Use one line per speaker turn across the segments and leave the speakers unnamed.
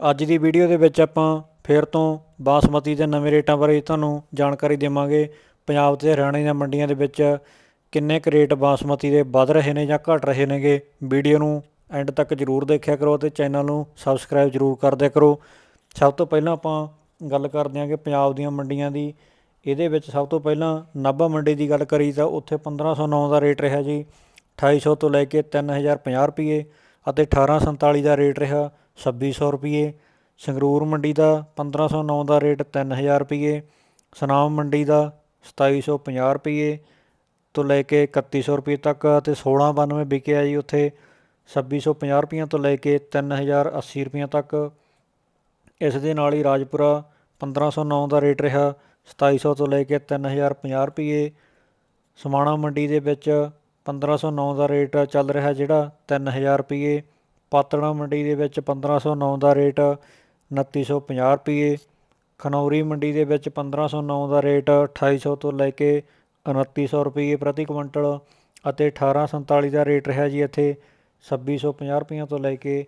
ਅੱਜ ਦੀ ਵੀਡੀਓ ਦੇ ਵਿੱਚ ਆਪਾਂ ਫੇਰ ਤੋਂ ਬਾਸਮਤੀ ਦੇ ਨਵੇਂ ਰੇਟਾਂ ਬਾਰੇ ਤੁਹਾਨੂੰ ਜਾਣਕਾਰੀ ਦੇਵਾਂਗੇ। ਪੰਜਾਬ ਤੇ ਹਰਿਆਣਾ ਦੀਆਂ ਮੰਡੀਆਂ ਦੇ ਵਿੱਚ ਕਿੰਨੇ ਕੁ ਰੇਟ ਬਾਸਮਤੀ ਦੇ ਵੱਧ ਰਹੇ ਨੇ ਜਾਂ ਘਟ ਰਹੇ ਨੇਗੇ, ਵੀਡੀਓ ਨੂੰ ਐਂਡ ਤੱਕ ਜਰੂਰ ਦੇਖਿਆ ਕਰੋ ਤੇ ਚੈਨਲ ਨੂੰ ਸਬਸਕ੍ਰਾਈਬ ਜਰੂਰ ਕਰਦਿਆ ਕਰੋ। ਸਭ ਤੋਂ ਪਹਿਲਾਂ ਆਪਾਂ ਗੱਲ ਕਰਦੇ ਹਾਂ ਕਿ ਪੰਜਾਬ ਦੀਆਂ ਮੰਡੀਆਂ ਦੀ, ਇਹਦੇ ਵਿੱਚ ਸਭ ਤੋਂ ਪਹਿਲਾਂ ਨਾਭਾ ਮੰਡੀ ਦੀ ਗੱਲ ਕਰੀ ਤਾਂ ਉੱਥੇ 1509 ਦਾ ਰੇਟ ਰਿਹਾ ਜੀ 2800 ਤੋਂ ਲੈ ਕੇ 3050 ਰੁਪਏ। ਅਤੇ 1847 ਦਾ ਰੇਟ ਰਿਹਾ 2600 ਰੁਪਏ ਸੰਗਰੂਰ ਮੰਡੀ ਦਾ 1509 ਦਾ ਰੇਟ 3000 ਰੁਪਏ ਸਨਾਮ ਮੰਡੀ ਦਾ 2750 ਰੁਪਏ ਤੋਂ ਲੈ ਕੇ 3100 ਰੁਪਏ ਤੱਕ ਅਤੇ 1692 ਵਿਕਿਆ ਜੀ ਉੱਥੇ 2650 ਰੁਪਈਆਂ ਤੋਂ ਲੈ ਕੇ 3080 ਰੁਪਈਆਂ ਤੱਕ। ਇਸ ਦੇ ਨਾਲ ਹੀ ਰਾਜਪੁਰਾ 1509 ਦਾ ਰੇਟ ਰਿਹਾ 2700 ਤੋਂ ਲੈ ਕੇ 3050 ਰੁਪਏ ਸਮਾਣਾ ਮੰਡੀ ਦੇ ਵਿੱਚ 1509 ਦਾ ਰੇਟ ਚੱਲ ਰਿਹਾ ਜਿਹੜਾ 3000 ਰੁਪਏ ਪਾਤੜਾ ਮੰਡੀ ਦੇ ਵਿੱਚ 1509 ਦਾ ਰੇਟ 2950 ਰੁਪਏ ਖਨੌਰੀ ਮੰਡੀ ਦੇ ਵਿੱਚ 1509 ਦਾ ਰੇਟ 2800 ਤੋਂ ਲੈ ਕੇ 2900 ਰੁਪਏ ਪ੍ਰਤੀ ਕੁਇੰਟਲ ਅਤੇ 1847 ਦਾ ਰੇਟ ਰਿਹਾ ਜੀ ਇੱਥੇ 2650 ਰੁਪਈਆਂ ਤੋਂ ਲੈ ਕੇ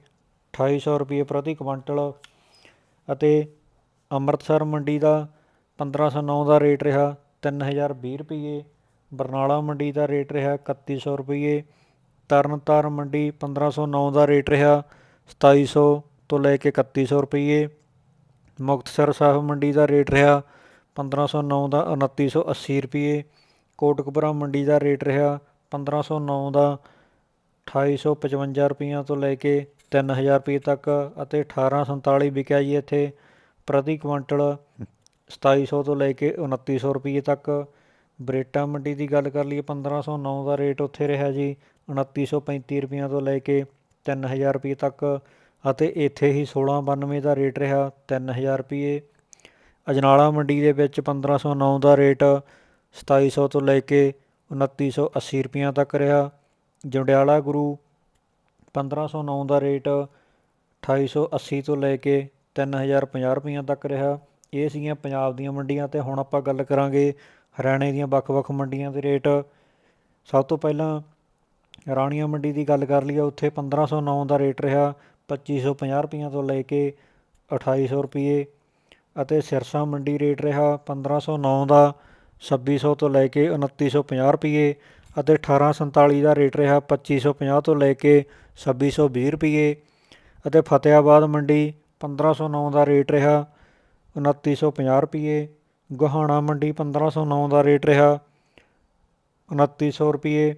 2800 ਰੁਪਏ ਪ੍ਰਤੀ ਕੁਇੰਟਲ। ਅਤੇ ਅੰਮ੍ਰਿਤਸਰ ਮੰਡੀ ਦਾ 1509 ਦਾ ਰੇਟ ਰਿਹਾ 3020 ਰੁਪਏ ਬਰਨਾਲਾ ਮੰਡੀ ਦਾ ਰੇਟ ਰਿਹਾ 3100 ਰੁਪਏ ਤਰਨਤਾਰਨ ਮੰਡੀ 1509 ਦਾ ਰੇਟ ਰਿਹਾ 2700 ਤੋਂ ਲੈ ਕੇ 3100 ਰੁਪਏ ਮੁਕਤਸਰ ਸਾਹਿਬ ਮੰਡੀ ਦਾ ਰੇਟ ਰਿਹਾ 1509 ਦਾ 2980 ਰੁਪਏ ਕੋਟਕਪੁਰਾ ਮੰਡੀ ਦਾ ਰੇਟ ਰਿਹਾ 1509 ਦਾ 2855 ਰੁਪਈਆਂ ਤੋਂ ਲੈ ਕੇ 3000 ਰੁਪਏ ਤੱਕ ਅਤੇ 1847 ਵਿਕਿਆ ਜੀ ਇੱਥੇ, ਪ੍ਰਤੀ ਕੁਇੰਟਲ 2700 ਤੋਂ ਲੈ ਕੇ 2900 ਰੁਪਏ ਤੱਕ ਬਰੇਟਾ ਮੰਡੀ ਦੀ ਗੱਲ ਕਰ ਲਈਏ 1509 ਦਾ ਰੇਟ ਉੱਥੇ ਰਿਹਾ ਜੀ 2935 ਰੁਪਈਆਂ ਤੋਂ ਲੈ ਕੇ 3000 ਰੁਪਏ ਤੱਕ ਅਤੇ ਇੱਥੇ ਹੀ 1692 ਦਾ ਰੇਟ ਰਿਹਾ 3000 ਰੁਪਏ ਅਜਨਾਲਾ ਮੰਡੀ ਦੇ ਵਿੱਚ 1509 ਦਾ ਰੇਟ 2700 ਤੋਂ ਲੈ ਕੇ 2980 ਰੁਪਈਆਂ ਤੱਕ ਰਿਹਾ। ਜੰਡਿਆਲਾ ਗੁਰੂ 1509 ਦਾ ਰੇਟ 2880 ਤੋਂ ਲੈ ਕੇ 3050 ਰੁਪਈਆਂ ਤੱਕ ਰਿਹਾ। ਇਹ ਸੀਗੀਆਂ ਪੰਜਾਬ ਦੀਆਂ ਮੰਡੀਆਂ ਤੇ ਹੁਣ ਆਪਾਂ ਗੱਲ ਕਰਾਂਗੇ ਹਰਿਆਣੇ ਦੀਆਂ ਵੱਖ-ਵੱਖ ਮੰਡੀਆਂ ਦੇ ਰੇਟ। ਸਭ ਤੋਂ ਪਹਿਲਾਂ ਰਾਣੀਆਂ ਮੰਡੀ ਦੀ ਗੱਲ ਕਰ ਲਈਏ, ਉੱਥੇ 1509 ਦਾ ਰੇਟ ਰਿਹਾ 2550 ਰੁਪਈਆਂ ਤੋਂ ਲੈ ਕੇ 2800 ਰੁਪਏ ਅਤੇ ਸਿਰਸਾ ਮੰਡੀ ਰੇਟ ਰਿਹਾ 1509 ਦਾ 2600 ਤੋਂ ਲੈ ਕੇ 2950 ਰੁਪਏ ਅਤੇ 1847 ਦਾ ਰੇਟ ਰਿਹਾ 2550 ਤੋਂ ਲੈ ਕੇ 2620 ਰੁਪਏ ਅਤੇ ਫਤਿਆਬਾਦ ਮੰਡੀ 1509 ਦਾ ਰੇਟ ਰਿਹਾ 2950 ਰੁਪਏ ਗਹਾਣਾ ਮੰਡੀ 1509 ਦਾ ਰੇਟ ਰਿਹਾ। 2900 ਰੁਪਏ।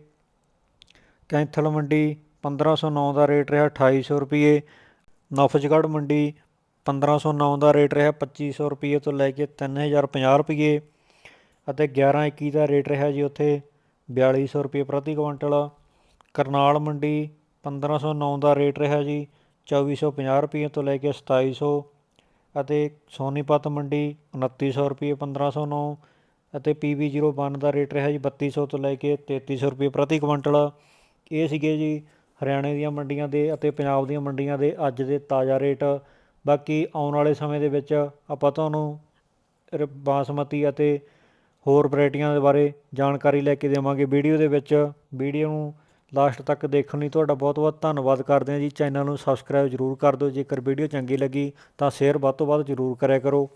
ਕੈਂਥਲ ਮੰਡੀ 1509 ਦਾ ਰੇਟ ਰਿਹਾ 2800 ਰੁਪਏ। ਨਫਜਗੜ੍ਹ ਮੰਡੀ 1509 ਦਾ ਰੇਟ ਰਿਹਾ 2500 ਰੁਪਏ ਤੋਂ ਲੈ ਕੇ 3050 ਰੁਪਏ। ਅਤੇ 1121 ਦਾ ਰੇਟ ਰਿਹਾ ਜੀ ਉੱਥੇ 4200 ਰੁਪਏ ਪ੍ਰਤੀ ਕੁਇੰਟਲ। ਕਰਨਾਲ ਮੰਡੀ 1509 ਦਾ ਰੇਟ ਰਿਹਾ ਜੀ 2450 ਰੁਪਏ ਤੋਂ ਲੈ ਕੇ 2700 ਅਤੇ ਸੋਨੀਪਤ ਮੰਡੀ 2900 ਰੁਪਏ 1509 ਅਤੇ PB01 ਦਾ ਰੇਟ ਰਿਹਾ ਜੀ 3200 ਤੋਂ ਲੈ ਕੇ 3300 ਰੁਪਏ ਪ੍ਰਤੀ ਕੁਇੰਟਲ। ਇਹ ਸੀਗੇ ਜੀ ਹਰਿਆਣੇ ਦੀਆਂ ਮੰਡੀਆਂ ਦੇ ਅਤੇ ਪੰਜਾਬ ਦੀਆਂ ਮੰਡੀਆਂ ਦੇ ਅੱਜ ਦੇ ਤਾਜ਼ਾ ਰੇਟ। ਬਾਕੀ ਆਉਣ ਵਾਲੇ ਸਮੇਂ ਦੇ ਵਿੱਚ ਆਪਾਂ ਤੁਹਾਨੂੰ ਬਾਸਮਤੀ ਅਤੇ ਹੋਰ ਵੈਰਾਈਟੀਆਂ ਦੇ ਬਾਰੇ ਜਾਣਕਾਰੀ ਲੈ ਕੇ ਦੇਵਾਂਗੇ ਵੀਡੀਓ ਦੇ ਵਿੱਚ। ਵੀਡੀਓ ਨੂੰ ਲਾਸਟ ਤੱਕ ਦੇਖਣ ਲਈ ਤੁਹਾਡਾ ਬਹੁਤ ਬਹੁਤ ਧੰਨਵਾਦ ਕਰਦੇ ਹਾਂ ਜੀ। ਚੈਨਲ ਨੂੰ ਸਬਸਕ੍ਰਾਈਬ ਜਰੂਰ ਕਰ ਦਿਓ। ਜੇਕਰ ਵੀਡੀਓ ਚੰਗੀ ਲੱਗੀ ਤਾਂ ਸ਼ੇਅਰ ਵੱਧ ਤੋਂ ਵੱਧ ਜਰੂਰ ਕਰਿਆ ਕਰੋ।